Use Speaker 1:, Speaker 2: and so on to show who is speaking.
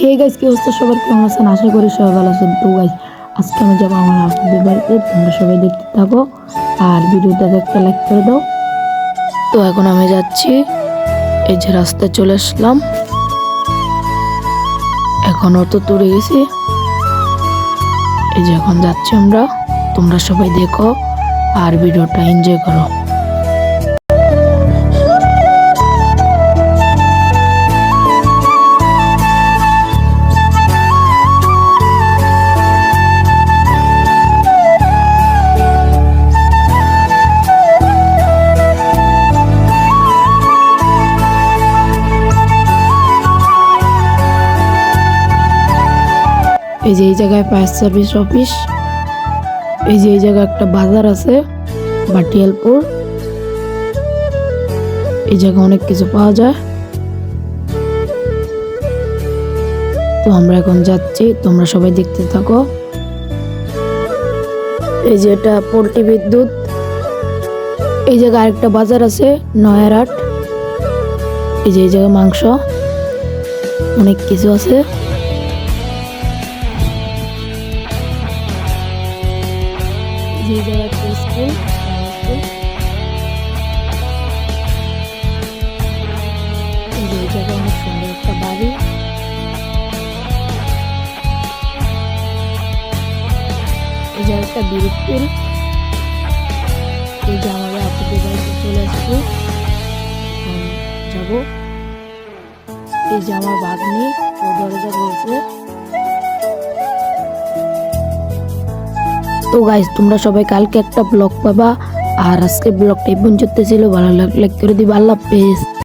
Speaker 1: Hey guys কি অবস্থা? সবার কেমন আছেন? আশা করি সবাই ভালো আছেন। তো গাইস আজকে আমি যাব আমার আপুদের বাড়িতে। তোমরা সবাই দেখতে থাকো। আর ভিডিওটা একটা লাইক করে দাও। তো এখন আমি যাচ্ছি। এই যে রাস্তায় চলে আসলাম। এখন অটো তুলে গেছি। এই যে এখন যাচ্ছি আমরা। তোমরা সবাই দেখো। আর ভিডিওটা এনজয় করো। এই যে এই জায়গায় ফায়ার সার্ভিস অফিস। এই যে এই জায়গায় একটা বাজার আছে, বাটিয়ালপুর। এই জায়গায় অনেক কিছু পাওয়া যায়। তো আমরা এখন যাচ্ছি, তোমরা সবাই দেখতে থাকো। এই যে এটা পোল্ট্রি বিদ্যুৎ। এই জায়গায় আরেকটা বাজার আছে, নয়ারহাট। এই যে এই জায়গায় মাংস। অনেক কিছু আছে। জায়গা একটা স্কুল এই জায়গায় একটা বাড়ি এই যে একটা পুল এই যে আমাদের আপুদের বাড়িতে এই যে আমার বাগনি ও দরজা বলছে তো গাইজ তোমরা সবাই কালকে একটা ব্লগ পাবা। আর আজকে ব্লগটা এই পর্যন্ত ছিল। ভালো লাগলে করে দিবা। আল্লাহ হাফেজ।